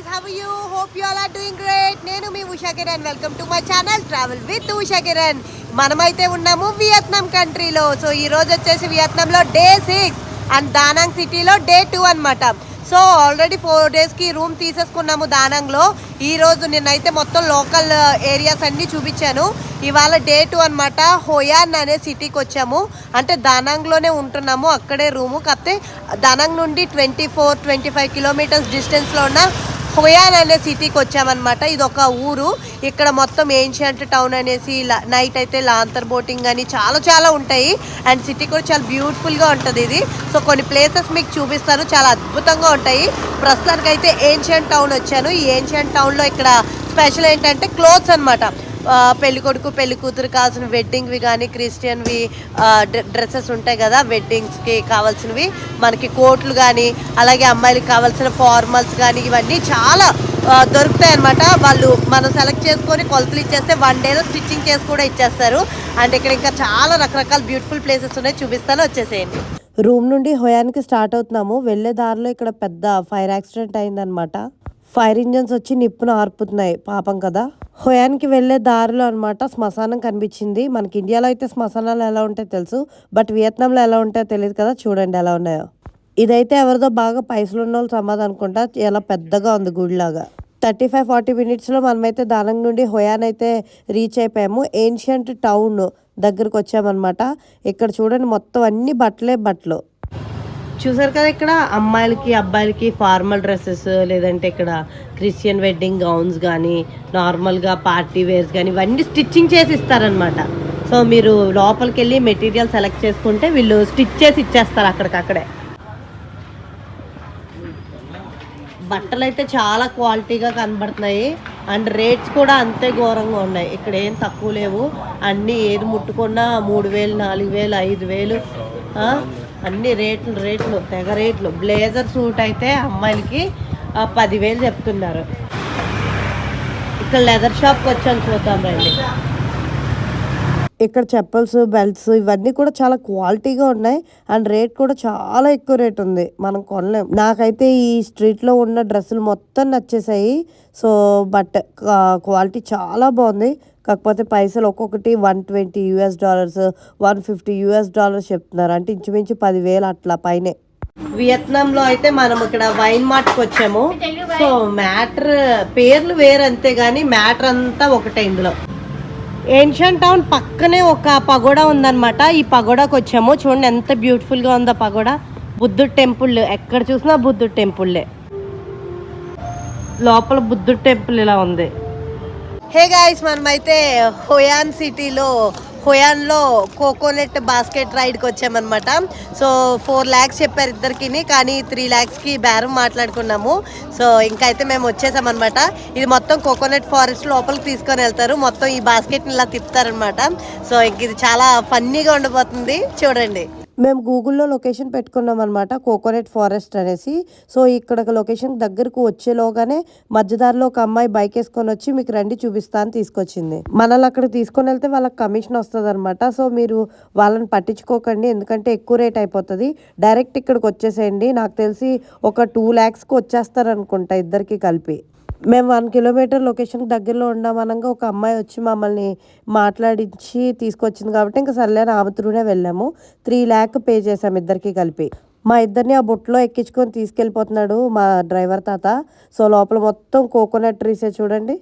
Guys have you hope Hope all are doing great నేను మీ Usha Kiran. Welcome to my channel travel with Usha Kiran. మనమైతే ఉన్నాము Vietnam కంట్రీలో. So ఈ రోజు వచ్చేసి వియత్నాంలో డే సిక్స్ అండ్ దానాంగ్ సిటీలో డే టూ అనమాట సో ఆల్రెడీ ఫోర్ డేస్కి రూమ్ తీసేసుకున్నాము దానాంగ్లో ఈరోజు నిన్నైతే మొత్తం లోకల్ ఏరియాస్ అన్నీ చూపించాను. ఇవాళ డే టూ అనమాట హోయాన్ అనే సిటీకి వచ్చాము. అంటే దానాంగ్లోనే ఉంటున్నాము. అక్కడే రూము కాకపోతే దానాంగ్ నుండి twenty four twenty five kilometres డిస్టెన్స్లో ఉన్న హోయాన్ అనే సిటీకి వచ్చామన్నమాట. ఇది ఒక ఊరు. ఇక్కడ మొత్తం ఏన్షియంట్ టౌన్ అనేసి నైట్ అయితే లాంతర్ బోటింగ్ అని చాలా చాలా ఉంటాయి. అండ్ సిటీ కూడా చాలా బ్యూటిఫుల్గా ఉంటుంది ఇది. సో కొన్ని ప్లేసెస్ మీకు చూపిస్తాను. చాలా అద్భుతంగా ఉంటాయి. ప్రస్తుతానికి అయితే ఏన్షియంట్ టౌన్ వచ్చాను. ఈ ఏన్షియంట్ టౌన్లో ఇక్కడ స్పెషల్ ఏంటంటే క్లోత్స్ అనమాట పెళ్ళి కొడుకు పెళ్ళి కూతురు కావాల్సిన వెడ్డింగ్వి కానీ క్రిస్టియన్వి డ్రెస్సెస్ ఉంటాయి కదా వెడ్డింగ్స్కి కావాల్సినవి మనకి కోట్లు కానీ అలాగే అమ్మాయిలకి కావాల్సిన ఫార్మల్స్ కానీ ఇవన్నీ చాలా దొరుకుతాయి అనమాట వాళ్ళు మనం సెలెక్ట్ చేసుకొని కొలతలు ఇచ్చేస్తే వన్ డేలో స్టిచ్చింగ్ చేసి కూడా ఇచ్చేస్తారు. అండ్ ఇక్కడ ఇంకా చాలా రకరకాల బ్యూటిఫుల్ ప్లేసెస్ ఉన్నాయి. చూపిస్తాను వచ్చేసేయండి. రూమ్ నుండి హోయానికి స్టార్ట్ అవుతున్నాము. వెళ్ళే దారిలో ఇక్కడ పెద్ద ఫైర్ యాక్సిడెంట్ అయిందనమాట ఫైర్ ఇంజన్స్ వచ్చి నిప్పును ఆర్పుతున్నాయి. పాపం కదా. హొయాన్కి వెళ్ళే దారిలో అనమాట శ్మశానం కనిపించింది. మనకి ఇండియాలో అయితే శ్మశానాలు ఎలా ఉంటాయో తెలుసు. బట్ వియత్నాంలో ఎలా ఉంటాయో తెలియదు కదా. చూడండి ఎలా ఉన్నాయో. ఇదైతే ఎవరిదో బాగా పైసలు ఉన్న వాళ్ళు సమాధి అనుకుంటా ఎలా పెద్దగా ఉంది గుడిలాగా. థర్టీ ఫైవ్ ఫార్టీ మినిట్స్లో మనమైతే దానం నుండి హొయాన్ అయితే రీచ్ అయిపోయాము. ఏన్షియంట్ టౌన్ దగ్గరకు వచ్చామన్నమాట. ఇక్కడ చూడండి మొత్తం అన్ని బట్టలే బట్టలు. చూసారు కదా ఇక్కడ అమ్మాయిలకి అబ్బాయిలకి ఫార్మల్ డ్రెస్సెస్ లేదంటే ఇక్కడ క్రిస్టియన్ వెడ్డింగ్ గౌన్స్ కానీ నార్మల్గా పార్టీ వేర్స్ కానీ ఇవన్నీ స్టిచ్చింగ్ చేసి ఇస్తారనమాట సో మీరు లోపలికి వెళ్ళి మెటీరియల్ సెలెక్ట్ చేసుకుంటే వీళ్ళు స్టిచ్ చేసి ఇచ్చేస్తారు అక్కడికక్కడే. బట్టలు అయితే చాలా క్వాలిటీగా కనబడుతున్నాయి. అండ్ రేట్స్ కూడా అంతే ఘోరంగా ఉన్నాయి. ఇక్కడ ఏం తక్కువ లేవు. అన్నీ ఏది ముట్టుకున్నా మూడు వేలు నాలుగు వేలు ఐదు వేలు అన్ని రేట్లు రేట్లు తెగ రేట్లు. బ్లేజర్ సూట్ అయితే అమ్మాయిలకి ఆ, పదివేలు చెప్తున్నారు. ఇక్కడ లెదర్ షాప్కి వచ్చాను చూద్దాం రండి. ఇక్కడ చెప్పల్స్ బెల్ట్స్ ఇవన్నీ కూడా చాలా క్వాలిటీగా ఉన్నాయి. అండ్ రేట్ కూడా చాలా ఎక్కువ రేట్ ఉంది. మనం కొనలేం. నాకైతే ఈ స్ట్రీట్లో ఉన్న డ్రెస్సులు మొత్తం నచ్చేసాయి. సో బట్ క్వాలిటీ చాలా బాగుంది. కాకపోతే పైసలు ఒక్కొక్కటి one twenty US dollars one fifty US dollars చెప్తున్నారు. అంటే ఇంచుమించు పదివేలు అట్లా పైనే. వియత్నాంలో అయితే మనం ఇక్కడ వైన్ మార్ట్కి వచ్చాము. సో మ్యాటర్ పేర్లు వేరు అంతే కానీ మ్యాటర్ అంతా ఒకటే ఇందులో. ఏన్షియన్ టౌన్ పక్కనే ఒక పగోడా ఉందన్నమాట. ఈ పగోడాకి వచ్చాము. చూడండి ఎంత బ్యూటిఫుల్గా ఉందో పగోడా. బుద్ధుడు టెంపుల్ ఎక్కడ చూసినా బుద్ధుడు టెంపుల్లే లోపల బుద్ధుడు టెంపుల్ ఇలా ఉంది. హే గాయస్ మనమైతే హోయాన్ సిటీలో హోయాన్లో కోకోనట్ బాస్కెట్ రైడ్కి వచ్చామన్నమాట. సో ఫోర్ ల్యాక్స్ చెప్పారు ఇద్దరికి కానీ త్రీ ల్యాక్స్కి బేరం మాట్లాడుకున్నాము. సో ఇంకా అయితే మేము వచ్చేసామన్నమాట. ఇది మొత్తం కోకోనట్ ఫారెస్ట్ లోపలికి తీసుకొని వెళ్తారు. మొత్తం ఈ బాస్కెట్ని ఇలా తిప్పుతారనమాట సో ఇంక ఇది చాలా ఫన్నీగా ఉండబోతుంది చూడండి. మేము గూగుల్లో లొకేషన్ పెట్టుకున్నాం అనమాట కోకోనట్ ఫారెస్ట్ అనేసి. సో ఇక్కడ లొకేషన్ దగ్గరకు వచ్చేలోగానే మధ్యదారిలో ఒక అమ్మాయి బైక్ వేసుకొని వచ్చి మీకు రండి చూపిస్తా అని తీసుకొచ్చింది. మనల్ని అక్కడ తీసుకొని వెళ్తే వాళ్ళకి కమిషన్ వస్తుంది అనమాట సో మీరు వాళ్ళని పట్టించుకోకండి ఎందుకంటే ఎక్కువ రేట్ అయిపోతుంది. డైరెక్ట్ ఇక్కడికి వచ్చేసేయండి. నాకు తెలిసి ఒక టూ ల్యాక్స్కి వచ్చేస్తారు అనుకుంటా ఇద్దరికి కలిపి. మేము వన్ కిలోమీటర్ లొకేషన్ దగ్గరలో ఉన్నామనగా ఒక అమ్మాయి వచ్చి మమ్మల్ని మాట్లాడించి తీసుకొచ్చింది కాబట్టి ఇంకా సర్లే ఆమె త్రూనే వెళ్ళాము. త్రీ ల్యాక్ పే చేసాము ఇద్దరికి కలిపి. మా ఇద్దరిని ఆ బుట్టలో ఎక్కించుకొని తీసుకెళ్ళిపోతున్నాడు మా డ్రైవర్ తాత. సో లోపల మొత్తం కోకోనట్ ట్రీసే చూడండి.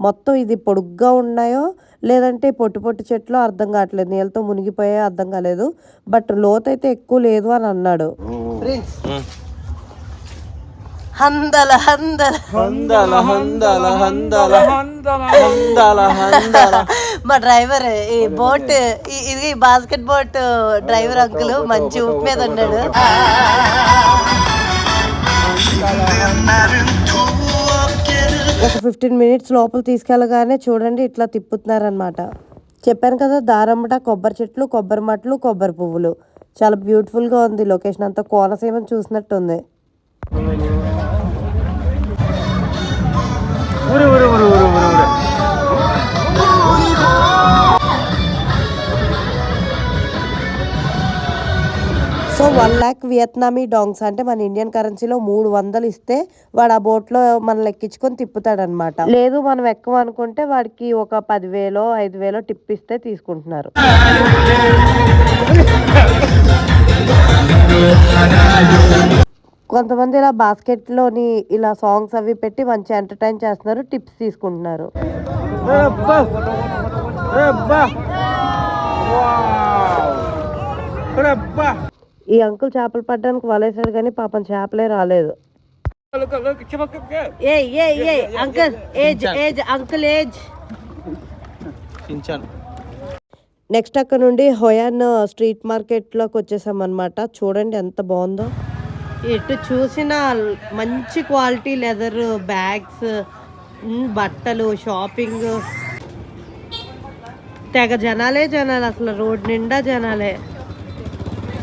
మొత్తం ఇది పొడుగ్గా ఉన్నాయో లేదంటే పొట్టి పొట్టి చెట్లు అర్థం కావట్లేదు. నీళ్ళతో మునిగిపోయే అర్థం కాలేదు. బట్ లోతైతే ఎక్కువ లేదు అని అన్నాడు. ప్రిన్స్ హందల హందల హందల హందల హందల హందల హందల మా డ్రైవర్ ఈ బోట్ ఈ- ఇది బాస్కెట్ బోట్ డ్రైవర్ అంకుల్ మంచి ఊపు మీద ఉన్నాడు ఒక ఫిఫ్టీన్ మినిట్స్ లోపల తీసుకెళ్ళగానే చూడండి ఇట్లా తిప్పుతున్నారనమాట చెప్పాను కదా దారమ్మట కొబ్బరి చెట్లు కొబ్బరి మట్లు కొబ్బరి పువ్వులు. చాలా బ్యూటిఫుల్గా ఉంది లొకేషన్ అంతా కోనసీమని చూసినట్టు ఉంది ఊరు ఊరు ఊరు ఊరు ఊరు ఊరు. So one lakh Vietnamese dongs అంటే మన ఇండియన్ కరెన్సీలో మూడు వందలు ఇస్తే వాడు ఆ బోట్లో మనల్ని ఎక్కించుకొని తిప్పుతాడనమాట లేదు మనం ఎక్కమనుకుంటే వాడికి ఒక పదివేలో ఐదు వేలో టిప్ ఇస్తే తీసుకుంటున్నారు. కొంతమంది ఇలా బాస్కెట్లోని ఇలా సాంగ్స్ అవి పెట్టి మంచి ఎంటర్టైన్ చేస్తున్నారు టిప్స్ తీసుకుంటున్నారు. ఈ అంకుల్ చేపలు పట్టడానికి వలేసాడు కానీ పాపం చేపలే రాలేదు. ఏ ఏ ఏ uncle age age uncle age. Next అక్కడ నుండి హొయాన్ స్ట్రీట్ మార్కెట్లోకి వచ్చేసాం అనమాట చూడండి ఎంత బాగుందో. ఎటు చూసిన మంచి క్వాలిటీ లెదర్ బ్యాగ్స్ బట్టలు షాపింగ్. తెగ జనాలే జనాలు అసలు రోడ్ నిండా జనాలే.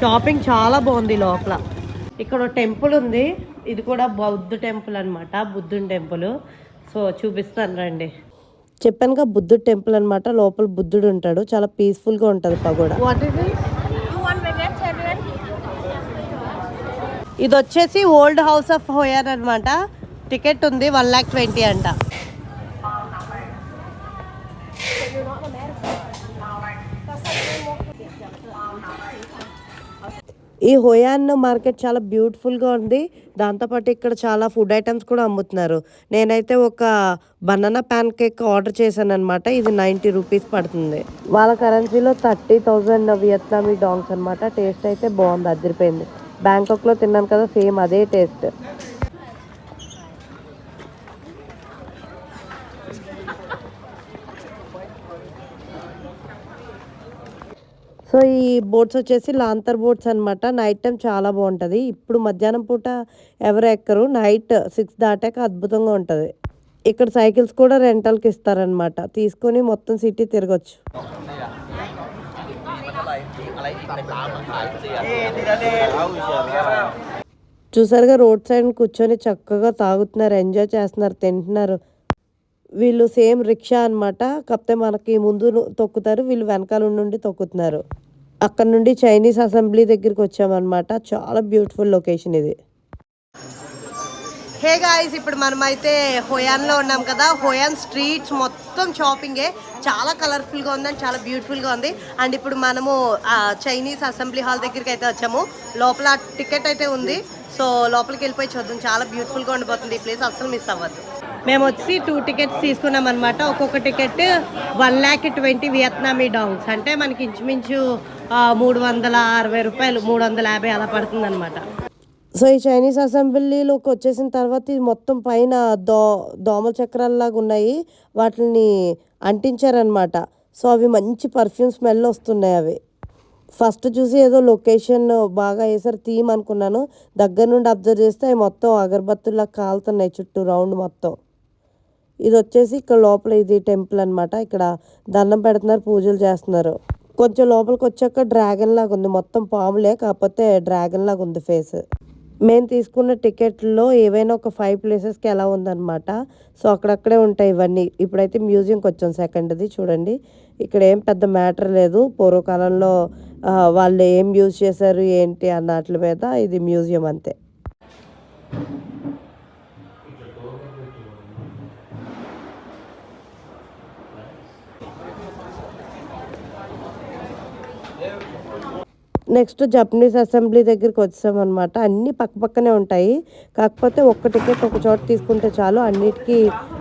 షాపింగ్ చాలా బాగుంది లోపల. ఇక్కడ టెంపుల్ ఉంది. ఇది కూడా బౌద్ధ టెంపుల్ అన్నమాట బుద్ధుని టెంపుల్. సో చూపిస్తాను రండి. చెప్పానుగా బుద్ధుడు టెంపుల్ అన్నమాట లోపల బుద్ధుడు ఉంటాడు. చాలా పీస్ఫుల్గా ఉంటుంది పగోడ. వాట్ ఇస్ ఇది వచ్చేసి old house of Hoi An అనమాట టికెట్ ఉంది వన్ లాక్ ట్వంటీ అంట. ఈ హోయాన్ మార్కెట్ చాలా బ్యూటిఫుల్గా ఉంది. దాంతోపాటు ఇక్కడ చాలా ఫుడ్ ఐటమ్స్ కూడా అమ్ముతున్నారు. నేనైతే ఒక బనానా ప్యాన్ కేక్ ఆర్డర్ చేశాను అనమాట ఇది నైంటీ రూపీస్ పడుతుంది. వాళ్ళ కరెన్సీలో థర్టీ థౌజండ్ వియత్నామీ డాంగ్స్ అనమాట టేస్ట్ అయితే బాగుంది అదిరిపోయింది. బ్యాంకాక్లో తిన్నాను కదా సేమ్ అదే టేస్ట్. సో ఈ బోట్స్ వచ్చేసి లాంతర్ బోట్స్ అన్నమాట. నైట్ టైం చాలా బాగుంటుంది. ఇప్పుడు మధ్యాహ్నం పూట ఎవరు ఎక్కరు. నైట్ సిక్స్ దాటాక అద్భుతంగా ఉంటుంది. ఇక్కడ సైకిల్స్ కూడా రెంటల్కి ఇస్తారనమాట తీసుకొని మొత్తం సిటీ తిరగచ్చు. చూసారుగా రోడ్ సైడ్ కూర్చొని చక్కగా తాగుతున్నారు ఎంజాయ్ చేస్తున్నారు తింటున్నారు. వీళ్ళు సేమ్ రిక్షా అనమాట కాకపోతే మనకి ముందు తొక్కుతారు వీళ్ళు వెనకాల నుండి తొక్కుతున్నారు. అక్కడ నుండి చైనీస్ అసెంబ్లీ దగ్గరికి వచ్చామన్నమాట. చాలా బ్యూటిఫుల్ లొకేషన్ ఇది. హే గాయస్ ఇప్పుడు మనమైతే హోయాన్లో ఉన్నాం కదా. హోయాన్ స్ట్రీట్స్ మొత్తం షాపింగే. చాలా కలర్ఫుల్గా ఉంది అండ్ చాలా బ్యూటిఫుల్గా ఉంది. అండ్ ఇప్పుడు మనము చైనీస్ అసెంబ్లీ హాల్ దగ్గరికి అయితే వచ్చాము. లోపల టికెట్ అయితే ఉంది. సో లోపలికి వెళ్ళిపోయి చూద్దాం. చాలా బ్యూటిఫుల్గా ఉండిపోతుంది. ఈ ప్లేస్ అస్సలు మిస్ అవ్వద్దు. మేము వచ్చి టూ టికెట్స్ తీసుకున్నాం అనమాట ఒక్కొక్క ticket one lakh twenty Vietnamese dongs. అంటే మనకి ఇంచుమించు మూడు వందల అరవై రూపాయలు మూడు వందల యాభై అలా పడుతుంది అనమాట సో ఈ చైనీస్ అసెంబ్లీలోకి వచ్చేసిన తర్వాత ఇది మొత్తం పైన దో దోమల చక్రాల్లాగా ఉన్నాయి. వాటిని అంటించారనమాట సో అవి మంచి పర్ఫ్యూమ్ స్మెల్ వస్తున్నాయి అవి. ఫస్ట్ చూసి ఏదో లొకేషన్ బాగా వేసారు థీమ్ అనుకున్నాను. దగ్గర నుండి అబ్జర్వ్ చేస్తే అవి మొత్తం అగరబత్తుల్లా కాలుతున్నాయి చుట్టూ రౌండ్ మొత్తం. ఇది వచ్చేసి ఇక్కడ లోపల ఇది టెంపుల్ అన్నమాట. ఇక్కడ దండం పెడుతున్నారు పూజలు చేస్తున్నారు. కొంచెం లోపలికి వచ్చాక డ్రాగన్ లాగా ఉంది. మొత్తం పాములే కాకపోతే డ్రాగన్ లాగా ఉంది ఫేస్ మేము తీసుకున్న టికెట్లో ఏవైనా ఒక ఫైవ్ ప్లేసెస్కి ఎలా ఉందన్నమాట. సో అక్కడక్కడే ఉంటాయి ఇవన్నీ. ఇప్పుడైతే మ్యూజియంకి వచ్చాం సెకండ్ది చూడండి. ఇక్కడ ఏం పెద్ద మ్యాటర్ లేదు. పూర్వకాలంలో వాళ్ళు ఏం యూజ్ చేశారు ఏంటి అన్న వాటి మీద ఇది మ్యూజియం అంతే. నెక్స్ట్ జపనీస్ అసెంబ్లీ దగ్గరికి వచ్చామన్నమాట. అన్నీ పక్క పక్కనే ఉంటాయి. కాకపోతే ఒక్క టికెట్ ఒక చోట తీసుకుంటే చాలు. అన్నిటికీ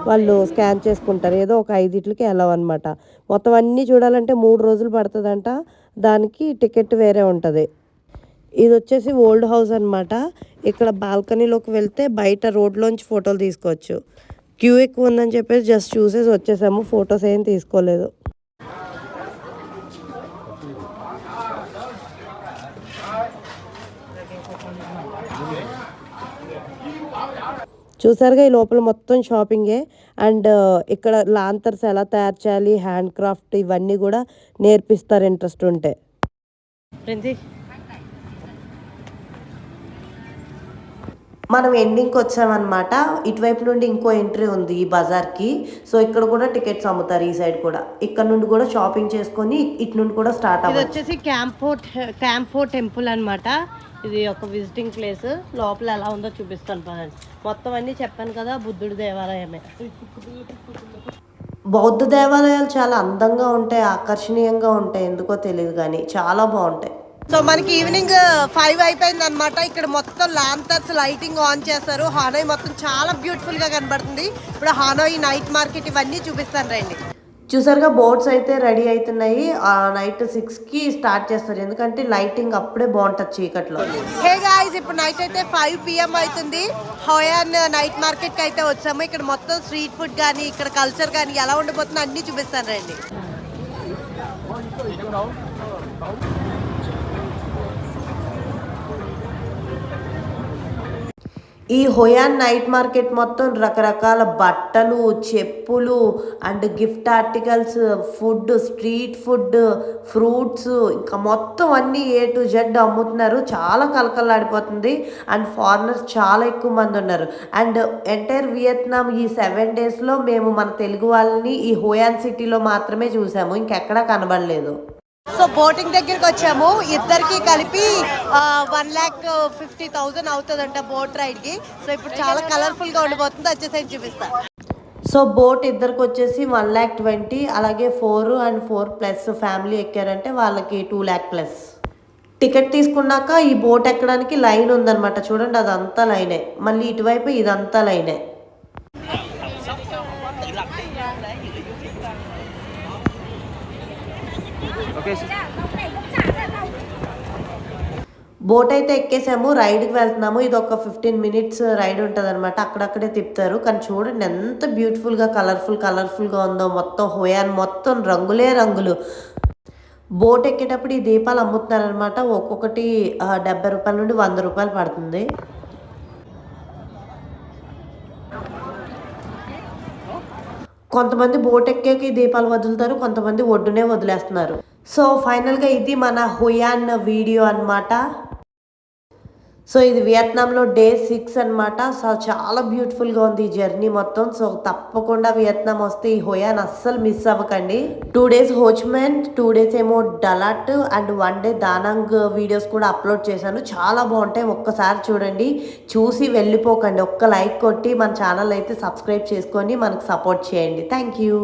వాళ్ళు స్కాన్ చేసుకుంటారు. ఏదో ఒక ఐదింటికి వెళ్ళవు అనమాట మొత్తం అన్నీ చూడాలంటే మూడు రోజులు పడుతుందంట. దానికి టికెట్ వేరే ఉంటుంది. ఇది వచ్చేసి ఓల్డ్ హౌస్ అనమాట ఇక్కడ బాల్కనీలోకి వెళ్తే బయట రోడ్లోంచి ఫోటోలు తీసుకోవచ్చు. క్యూ ఎక్కువ ఉందని చెప్పేసి జస్ట్ చూసేసి వచ్చేసాము. ఫొటోస్ ఏం తీసుకోలేదు. చూసారుగా ఈ లోపల మొత్తం షాపింగే అండ్ ఇక్కడ లాంతర్స్ ఎలా తయారు చేయాలి హ్యాండ్ క్రాఫ్ట్ ఇవన్నీ కూడా నేర్పిస్తారు ఇంట్రెస్ట్ ఉంటే. మనం ఎండింగ్కి వచ్చామన్నమాట. ఇటువైపు నుండి ఇంకో ఎంట్రీ ఉంది ఈ బజార్కి. సో ఇక్కడ కూడా టికెట్స్ అమ్ముతారు ఈ సైడ్ కూడా. ఇక్కడ నుండి కూడా షాపింగ్ చేసుకొని ఇటు నుండి కూడా స్టార్ట్ అవ్వచ్చు. వచ్చేసి క్యాంపో క్యాంపో టెంపుల్ అన్నమాట. ఇది ఒక విజిటింగ్ ప్లేస్ లోపల ఎలా ఉందో చూపిస్తాను పదండి. మొత్తం అన్ని చెప్పాను కదా బుద్ధుడి దేవాలయమే. బౌద్ధ దేవాలయాలు చాలా అందంగా ఉంటాయి ఆకర్షణీయంగా ఉంటాయి ఎందుకో తెలియదు కానీ చాలా బాగుంటాయి. సో మనకి ఈవినింగ్ ఫైవ్ అయిపోయింది అనమాట ఇక్కడ మొత్తం లాంతర్స్ లైటింగ్ ఆన్ చేస్తారు హానోయ్ మొత్తం చాలా బ్యూటిఫుల్గా కనబడుతుంది. ఇప్పుడు హానోయ్ నైట్ మార్కెట్ ఇవన్నీ చూపిస్తాను రండి. చూసారుగా బోట్స్ అయితే రెడీ అవుతున్నాయి ఆ నైట్ సిక్స్కి స్టార్ట్ చేస్తారు. ఎందుకంటే లైటింగ్ అప్పుడే బాగుంటది చీకట్లో. హే గాయ్స్ ఇప్పుడు నైట్ అయితే ఫైవ్ పిఎం అవుతుంది. హోయాన్ నైట్ మార్కెట్కి అయితే వచ్చాము. ఇక్కడ మొత్తం స్ట్రీట్ ఫుడ్ కానీ ఇక్కడ కల్చర్ కానీ ఎలా ఉండబోతుందో అన్ని చూపిస్తాను రండి. ఈ హొయాన్ నైట్ మార్కెట్ మొత్తం రకరకాల బట్టలు చెప్పులు and gift articles food street food fruits ఇంకా మొత్తం అన్నీ ఏ టు జెడ్ అమ్ముతున్నారు. చాలా కలకలాడిపోతుంది అండ్ ఫారినర్స్ చాలా ఎక్కువ మంది ఉన్నారు. అండ్ ఎంటైర్ వియత్నాం ఈ సెవెన్ డేస్లో మేము మన తెలుగు వాళ్ళని ఈ హోయాన్ సిటీలో మాత్రమే చూసాము. ఇంకెక్కడా కనబడలేదు. సో బోటింగ్ దగ్గరికి వచ్చాము. ఇద్దరికి కలిపి వన్ ల్యాక్ ఫిఫ్టీ థౌజండ్ అవుతుందంట బోట్ రైడ్కి సో ఇప్పుడు చాలా కలర్ఫుల్గా ఉండిపోతుంది. వచ్చేసరికి చూపిస్తాను సో బోట్ ఇద్దరికి వచ్చేసి వన్ ల్యాక్ ట్వంటీ అలాగే four and four plus family ఎక్కారంటే వాళ్ళకి టూ ల్యాక్ ప్లస్ టికెట్ తీసుకున్నాక ఈ బోట్ ఎక్కడానికి లైన్ ఉందన్నమాట. చూడండి అదంతా లైనే మళ్ళీ ఇటువైపు ఇదంతా లైనే ఎక్కేసి బోట్ అయితే ఎక్కేసాము రైడ్కి వెళ్తున్నాము. ఇది ఒక ఫిఫ్టీన్ మినిట్స్ రైడ్ ఉంటుంది అనమాట అక్కడక్కడే తిప్పుతారు. కానీ చూడండి ఎంత బ్యూటిఫుల్గా కలర్ఫుల్ కలర్ఫుల్గా ఉందో. మొత్తం హోయాన్ మొత్తం రంగులే రంగులు. బోట్ ఎక్కేటప్పుడు ఈ దీపాలు అమ్ముతున్నారనమాట ఒక్కొక్కటి డెబ్బై రూపాయల నుండి వంద రూపాయలు పడుతుంది. కొంతమంది బోట్ ఎక్కేకి దీపాలు వదులుతారు. కొంతమంది ఒడ్డునే వదిలేస్తున్నారు. సో ఫైనల్గా ఇది మన హుయాన్ వీడియో అన్నమాట. సో ఇది వియత్నాంలో డే సిక్స్ అనమాట సో చాలా బ్యూటిఫుల్గా ఉంది ఈ జర్నీ మొత్తం. సో తప్పకుండా వియత్నాం వస్తే ఈ హోయాన్ అస్సలు మిస్ అవ్వకండి. Two days Ho Chi Minh two days ఏమో Dalat and one day Danang videos కూడా అప్లోడ్ చేశాను. చాలా బాగుంటాయి. ఒక్కసారి చూడండి. చూసి వెళ్ళిపోకండి. ఒక్క లైక్ కొట్టి మన ఛానల్ అయితే సబ్స్క్రైబ్ చేసుకొని మనకు సపోర్ట్ చేయండి. Thank you.